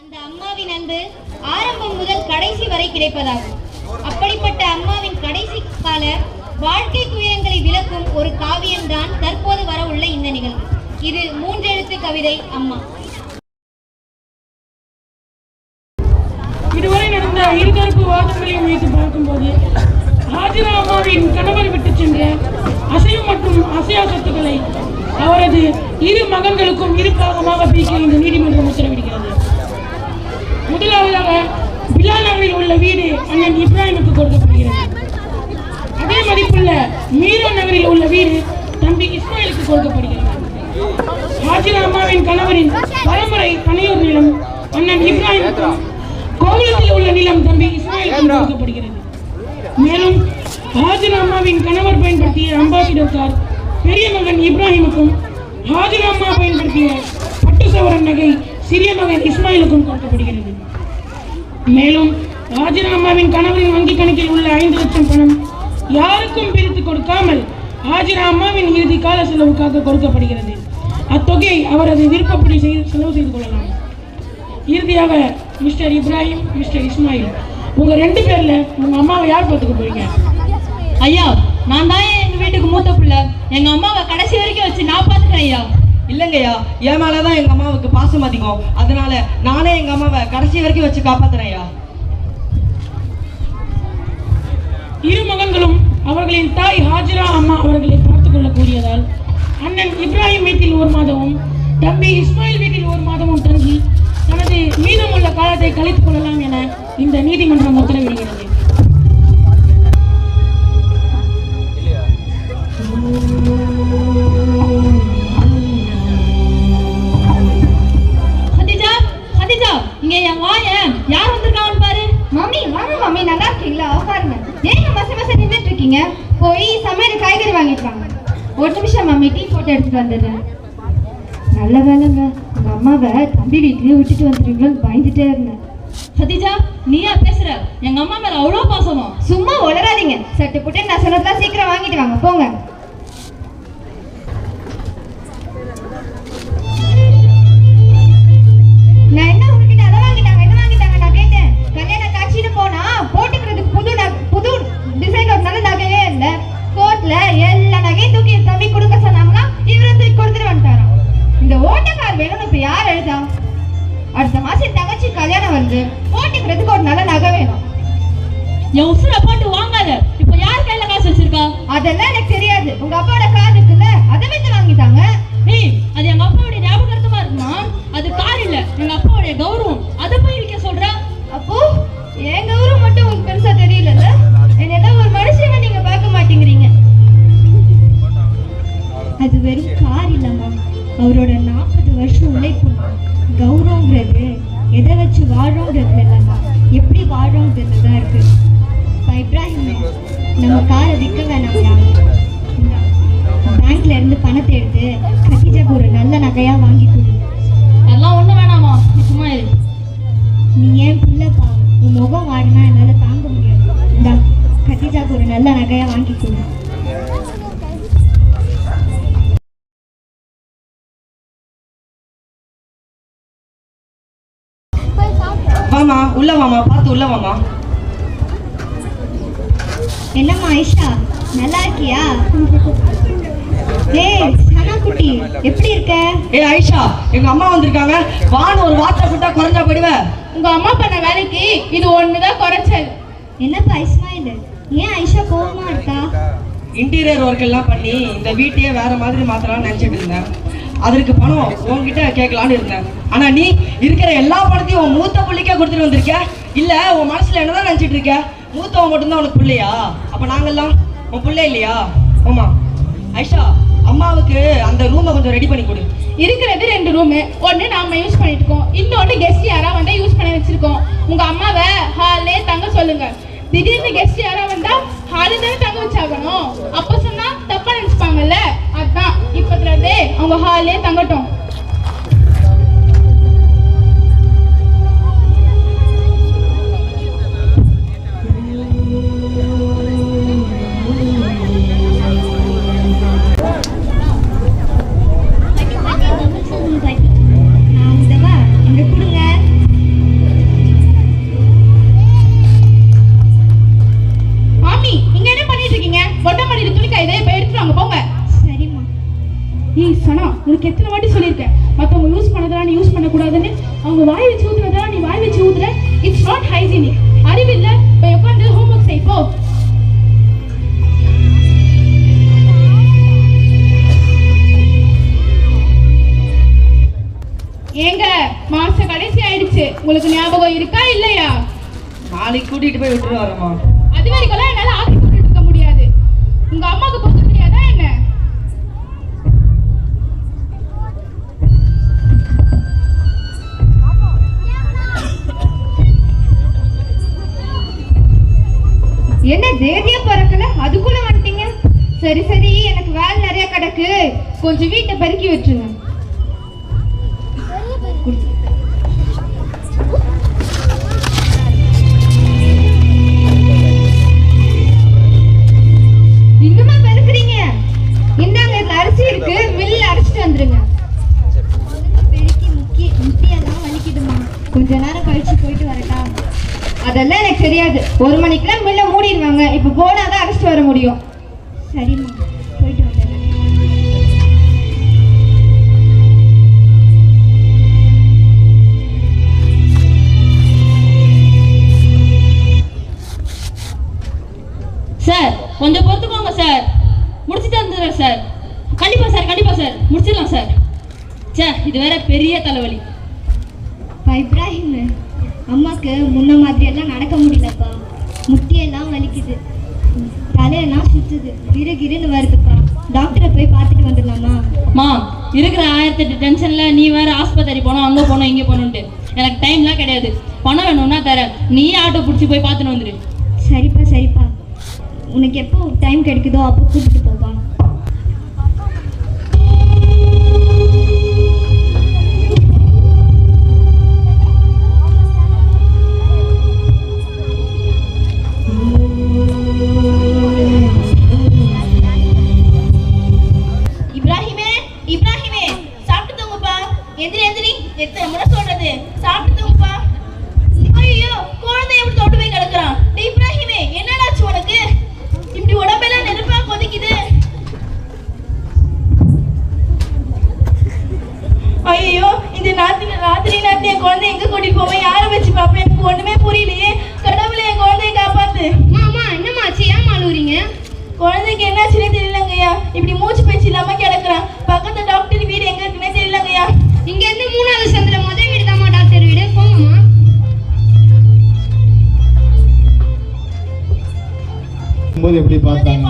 அந்த அம்மாவின் அன்பு ஆரம்பம் முதல் கடைசி வரை கிடைப்பதாகும். அப்படிப்பட்ட அம்மாவின் கடைசி கால வாழ்க்கை துயரங்களை விளக்கும் ஒரு காவியம்தான் தற்போது வர உள்ள இந்த நிகழ்வு. இது மூன்றெழுத்து கவிதை அம்மா. இதுவரை நடந்த இருதரப்பு வாதங்களையும் வைத்து பார்க்கும்போது ஹாஜிரா அம்மாவின் கணவர் விட்டு சென்ற அசைவு மற்றும் அசையா சொத்துக்களை அவரது இரு மகன்களுக்கும் இரு பாகமாக பிரிக்க இந்த நீதிமன்றம் உத்தரவிடுகிறது. முதலாவதாக பிலால் நகரில் உள்ள வீடு அண்ணன் இப்ராஹிமுக்கு கொடுக்கப்படுகிறது. அதே மதிப்புள்ள மீரா நகரில் உள்ள வீடு தம்பி இஸ்மாயிலுக்கு கொடுக்கப்படுகிறது. ஹாஜிரா அம்மாவின் கணவரின் பரம்பரை பனையூர் நிலம் அண்ணன் இப்ராஹிமுக்கும் கோகுலத்தில் உள்ள நிலம் தம்பி இஸ்மாயிலுக்கும் கொடுக்கப்படுகிறது. மேலும் ஹாஜிரா அம்மாவின் கணவர் பயன்படுத்திய அம்பாசிடர் கார் பெரிய மகன் இப்ராஹிமுக்கும் ஹாஜிரா அம்மா பயன்படுத்திய பட்டு சவரன் நகை சிறிய மகன் இஸ்மாயிலுக்கும் கொடுக்கப்படுகிறது. மேலும் ஹாஜிரா அம்மாவின் கணவரின் வங்கி கணக்கில் உள்ள ஐந்து லட்சம் பணம் யாருக்கும் பிரித்து கொடுக்காமல் ஹாஜிரா அம்மாவின் இறுதி கால செலவுக்காக கொடுக்கப்படுகிறது. அத்தொகையை அவரது விருப்பப்படி செய்து செலவு செய்து கொள்ளலாம். இறுதியாக மிஸ்டர் இப்ராஹிம் மிஸ்டர் இஸ்மாயில். உங்க ரெண்டு பேர்ல உங்க அம்மாவை யார் பார்த்துக்க போறீங்க? ஐயா நான் தான் எங்க வீட்டுக்கு மூத்த பிள்ளை. எங்க அம்மாவை கடைசி வரைக்கும் வச்சு நான் பார்த்துக்கிறேன் ஐயா. இல்லைங்கய்யா என் மேலே தான் எங்கள் அம்மாவுக்கு பாசம் அதிகம். அதனால நானே எங்கள் அம்மாவை கடைசி வரைக்கும் வச்சு காப்பாத்துறேன்யா. இரு மகன்களும் அவர்களின் தாய் ஹாஜிரா அம்மா அவர்களை பார்த்துக் கொள்ளக்கூடியதால் அண்ணன் இப்ராஹிம் வீட்டில் ஒரு மாதமும் தம்பி இஸ்மாயில் வீட்டில் ஒரு மாதமும் தங்கி தனது மீதமுள்ள காலத்தை கழித்துக் கொள்ளலாம் என இந்த நீதிமன்றம் உத்தரவிடுகிறது. இங்க என் வாயன். யார் வந்திருக்கான்னு பாரு. மம்மி வாங்க மம்மி நல்லா இருக்கீங்களா? உட்காருங்க ஏங்க மச மச நின்றுட்டு இருக்கீங்க? போய் சமையல் காய்கறி வாங்கிட்டு வாங்க ஒரு நிமிஷம் மம்மி டீ போட்டு எடுத்துட்டு வந்துடுறேன். நல்ல வேலைங்க. உங்க அம்மாவை தம்பி வீட்லயே விட்டுட்டு வந்துட்டீங்களோன்னு பயந்துட்டே இருந்தேன். ஹதிஜா நீயா பேசுற? எங்க அம்மா மேல அவ்வளோ பாசமா? சும்மா உளராதீங்க சட்டு புட்டு நான் சொன்னதெல்லாம் சீக்கிரம் வாங்கிட்டு வாங்க. போங்க. அவரோட நாற்பது வருஷம் உழைப்பு கௌரவங்கிறது எதை வச்சு வாழ்றோங்கிறது இல்லைம்மா எப்படி வாழ்றோங்கிறது தான் இருக்கு இப்ராஹிம் நம்ம காரை விற்க இந்தா, பேங்க்ல இருந்து பணத்தை எடுத்து கத்திஜாக்கு ஒரு நல்ல நகையா வாங்கி கொடு. அதெல்லாம் ஒண்ணு வேணாமா? சும்மா இரு. நீ ஏன் பிள்ளைப்பா? உன் முகம் வாடினா என்னால தாங்க முடியாது. இந்தா கத்திஜாக்கு ஒரு நல்ல நகையா வாங்கி கொடு. உள்ள வாமா பார்த்து உள்ள வாமா. என்னம்மா ஐஷா நல்லா இருக்கியா? ஏய் குட்டி எப்படி இருக்க? ஏ ஐஷா எங்க அம்மா வந்திருக்காங்க. வான்னு ஒரு வார்த்தை கூட்டா குறைஞ்சா போயிடுவ. உங்க அம்மா பண்ண வேலைக்கு இது ஒண்ணுதான் குறைச்சல். என்னப்பா இஸ்மாயில்? ஏன் ஐஷா கோவமா இருக்கா? இன்டீரியர் ஒர்க் எல்லாம் பண்ணி இந்த வீட்டையே வேற மாதிரி மாத்தலாம்னு நினைச்சிட்டு இருந்தேன். அதற்கு பணம் உன்கிட்ட கேட்கலான்னு இருந்தேன். ஆனா நீ இருக்கிற எல்லா பணத்தையும் உன் மூத்த புள்ளிக்கே கொடுத்துட்டு வந்திருக்க இல்ல உன் மனசுல என்னதான் நினைச்சிட்டு இருக்க? மூத்தவன் மட்டும்தான் உனக்கு பிள்ளையா? அப்ப நாங்கெல்லாம் உன் பிள்ளை இல்லையா? ஆமா. ஐஷா அம்மாவுக்கு அந்த ரூமை கொஞ்சம் ரெடி பண்ணி கொடு. இருக்கிறது ரெண்டு ரூமு ஒன்று நாம யூஸ் பண்ணிட்டு இருக்கோம். இன்னொன்று கெஸ்ட் யாரா வந்தா யூஸ் பண்ணி வச்சிருக்கோம். உங்க அம்மாவை ஹாலே தங்க சொல்லுங்க. திடீர்னு கெஸ்ட் யாரா வந்தா ஹாலே தானே தங்க வச்சாகணும்? அப்போ அவங்க ஹாலே தங்கட்டும். உனக்கு எத்தனை வாட்டி சொல்லியிருக்கேன்? மற்றவங்க யூஸ் பண்ணதெல்லாம் நீ யூஸ் பண்ணக்கூடாதுன்னு. அவங்க வாய் வச்சு ஊத்துறதெல்லாம் நீ வாய் வச்சு ஊத்துற. இட்ஸ் நாட் ஹைஜீனிக் அறிவில்லை போய் உட்காந்து ஹோம்ஒர்க் செய் போ. ஏங்க மாச கடைசி ஆயிடுச்சு. உங்களுக்கு ஞாபகம் இருக்கா இல்லையா? நாளைக்கு கூட்டிட்டு போய் விட்டுட்டு வரேம்மா. அது வரைக்கும் என்னால ஆசை இருக்க முடியாது. உங்க அம்மாவுக்கு என்ன தேதியா பிறக்கல? அதுக்குள்ள வந்துட்டீங்க. சரி சரி எனக்கு வேலை நிறைய கிடக்கு. கொஞ்சம் வீட்டை பெருக்கி விட்டுருங்க இன்னுமா பெருக்குறீங்க? இந்தாங்க இதுல அரிசி இருக்கு. மில்ல அரைச்சிட்டு வந்துருங்க. பெருக்கி முக்கிய முட்டியெல்லாம் வலிக்குதுமா கொஞ்ச நேரம் கழிச்சு போயிட்டு வரட்டா. அதெல்லாம் எனக்கு தெரியாது. ஒரு மணிக்கெல்லாம் மில்ல மூடிடுவாங்க. இப்போ போனாதான் அரைச்சிட்டு வர முடியும். சரிம்மா. போயிட்டு வந்துடுறேன் சார் கொஞ்சம் பொறுத்துக்கோங்க சார். முடிச்சுட்டு வந்துடுறேன் சார். கண்டிப்பா சார் கண்டிப்பா சார். முடிச்சிடலாம் சார். சே இது வேற பெரிய தலைவலி. இப்ராஹிம் அம்மாக்கு முன்ன மாதிரியெல்லாம் நடக்க முடியலப்பா. முட்டியெல்லாம் வலிக்குது. தலையெல்லாம் சுத்துது. கிரு கிருன்னு வருதுப்பா. டாக்டரை போய் பார்த்துட்டு வந்துடலாமா? மா இருக்கிற ஆயிரத்தி எட்டு டென்ஷன்ல நீ வேற ஆஸ்பத்திரி போனோம் அங்கே போனோம் இங்கே போகணுன்ட்டு எனக்கு டைம்லாம் கிடையாது. பணம் வேணும்னா தரேன் நீ ஆட்டோ பிடிச்சி போய் பார்த்துட்டு வந்துடு சரிப்பா சரிப்பா. உனக்கு எப்போ டைம் கிடைக்குதோ அப்போ கூட்டிட்டு ராத்திரி நேரத்துல என் குழந்தை எங்க கூட்டிட்டு போவேன்? யாரை வச்சு பாப்பேன் எனக்கு ஒண்ணுமே புரியலையே. கடவுளே என் குழந்தைய காப்பாத்து. மாமா என்னமாச்சு ஏன் மாலுறீங்க குழந்தைக்கு என்னாச்சுன்னே தெரியலங்கய்யா. இப்படி மூச்சு பேச்சு இல்லாம கிடக்குறான். பக்கத்து டாக்டர் வீடு எங்க இருக்குன்னே தெரியலங்கய்யா. இங்க இருந்து மூணாவது சந்தில முதல் வீடு தாம்மா டாக்டர் வீடு. போங்கம்மா. எப்படி பார்த்தாங்க?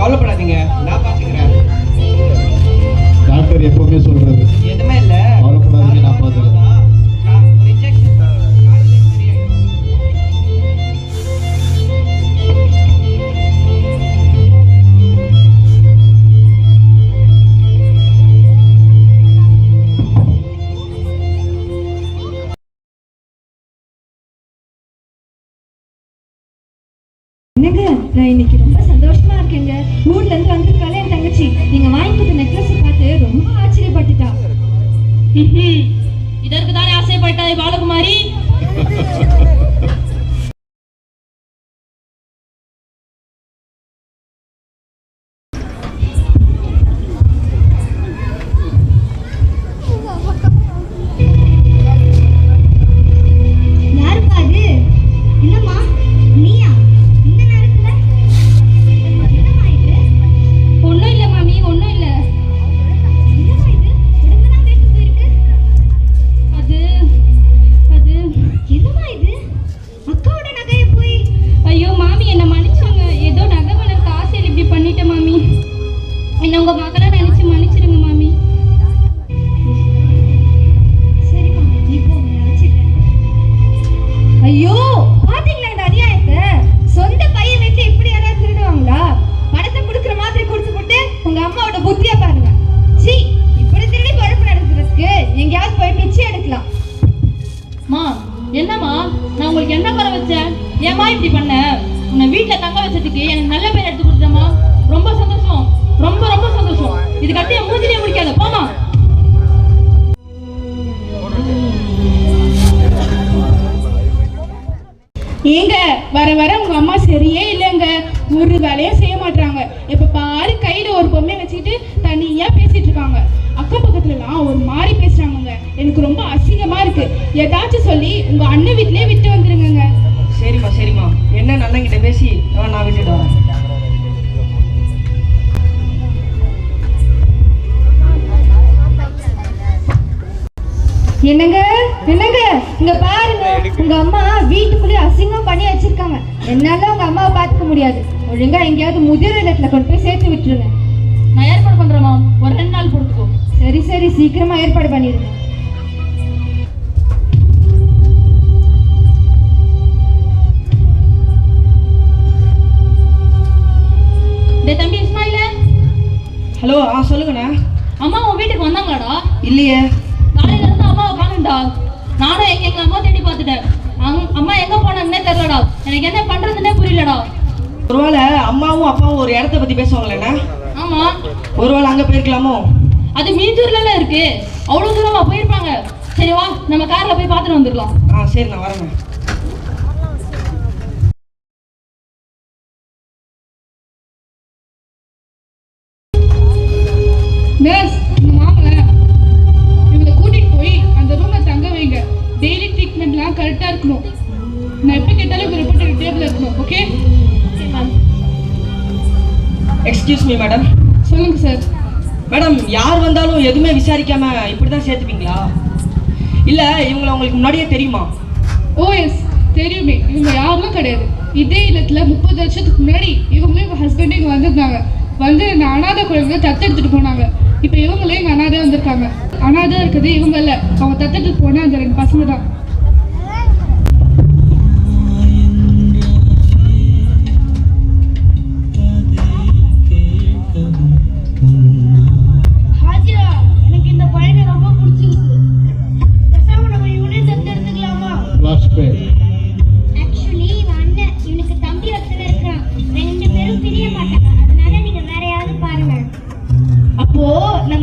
கவலைப்படாதீங்க நான் பாத்துக்கிறேன். டாக்டர் எப்பவுமே சொல்றது எதுவுமே இல்ல. கவலைப்படாதீங்க, நான் பாத்துக்கிறேன். என்னங்க நான் இன்னைக்கு ஊர்ல இருந்து வந்திருக்காளே என் தங்கச்சி. நீங்க வாங்கி கொடுத்த நெக்லஸ் பார்த்து ரொம்ப ஆச்சரியப்பட்டுட்டா. இதற்கு தானே ஆசைப்பட்டாய் பாலகுமாரி? ஏமா ஏம்மா இப்படி பண்ண? உன்னை வீட்டில் தங்க வச்சதுக்கு எனக்கு நல்ல பேர் எடுத்து கொடுத்தமா ரொம்ப சந்தோஷம். ரொம்ப ரொம்ப சந்தோஷம். இது கட்டி என் மூஞ்சிலே முடிக்காத. போமா ஏங்க வர வர உங்க அம்மா சரியே இல்லைங்க. ஒரு வேலையும் செய்ய மாட்டாங்க இப்ப பாரு கையில ஒரு பொம்மை வச்சுக்கிட்டு தனியா பேசிட்டு இருக்காங்க. அக்கம் பக்கத்துலலாம் ஒரு மாதிரி பேசுறாங்க எனக்கு ரொம்ப அசிங்கமா இருக்கு. ஏதாச்சும் சொல்லி உங்க அண்ணன் வீட்லயே விட்டு வந்துருங்க சரிம்மா சரிம்மா. என்ன அண்ணங்கிட்ட பேசி? நான் விட்டுட்டு வரேன். என்னங்க? என்னங்க? இங்க பாருங்க. உங்க அம்மா வீட்டுக்குள்ளே அசிங்கம் பண்ணி வச்சிருக்காங்க. என்னால உங்க அம்மாவை பார்த்துக்க முடியாது. ஒழுங்கா எங்கேயாவது முதியோர் இல்லத்துல கொண்டு போய் சேர்த்து விட்டுருங்க. நான் ஏற்பாடு பண்றேம்மா ஒரு ரெண்டு நாள் பொறுத்துக்கோ. சரி சரி. சீக்கிரமா ஏற்பாடு பண்ணிடுங்க ஹலோ ஆ சொல்லுங்கண்ணா. அம்மா உன் வீட்டுக்கு வந்தாங்களாடா? இல்லையே. காலையில இருந்து அம்மாவை காணும்டா. நானும் எங்க எங்க அம்மா தேடி பார்த்துட்டேன். அம்மா எங்க போனாங்கன்னே தெரியலடா. எனக்கு என்ன பண்றதுன்னே புரியலடா. ஒருவேளை அம்மாவும் அப்பாவும் ஒரு இடத்த பத்தி பேசுவாங்களேண்ணா. ஆமா. ஒருவேளை அங்க போயிருக்கலாமோ? அது மீஞ்சூர்ல இருக்கு. அவ்வளவு தூரமா போயிருப்பாங்க. சரி வா நம்ம கார்ல போய் பார்த்துட்டு வந்துடலாம். ஆ சரி நான் வரேங்க எக்ஸ்கியூஸ் மீ மேடம் சொல்லுங்க சார் மேடம் யார் வந்தாலும் எதுவுமே விசாரிக்காம இப்படி தான் சேர்த்துப்பீங்களா? இல்ல இவங்களை உங்களுக்கு முன்னாடியே தெரியுமா? ஓஎஸ் தெரியுமே. இவங்க யாரெல்லாம் கிடையாது. இதே இல்லத்துல முப்பது வருஷத்துக்கு முன்னாடி இவங்களும் இவங்க ஹஸ்பண்டும் இங்கே வந்திருந்தாங்க. வந்து இந்த அனாதை குழந்தைங்க தத்தெடுத்துட்டு போனாங்க. இப்போ இவங்களும் எங்கள் அனாதை வந்திருக்காங்க. அனாதை இருக்குது இவங்க இல்லை. அவங்க தத்தெடுத்துட்டு போன அந்த ரெண்டு பசங்க தான்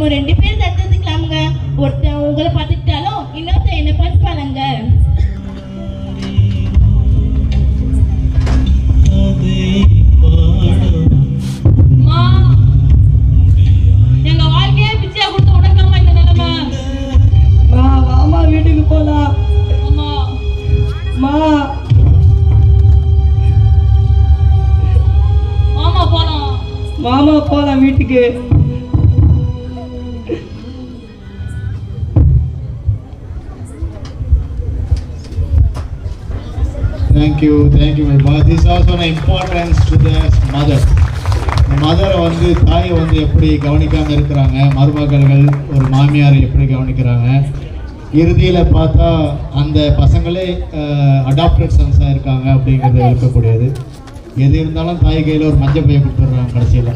ரெண்டு பேரும் தத்தெடுத்துக்கலாமுங்க ஒருத்தன் உங்களை பார்த்து thank you thank you my boss. This is also an to the mother மதரை வந்து தாயை வந்து எப்படி கவனிக்காமல் இருக்கிறாங்க? மருமகள்கள் ஒரு மாமியார் எப்படி கவனிக்கிறாங்க? இறுதியில் பார்த்தா அந்த பசங்களே அடாப்டட் சன்ஸாக இருக்காங்க அப்படிங்கிறத இருக்கக்கூடியது. எது இருந்தாலும் தாய் கையில் ஒரு மஞ்சள் பையன் கொடுத்துட்றாங்க கடைசியில்.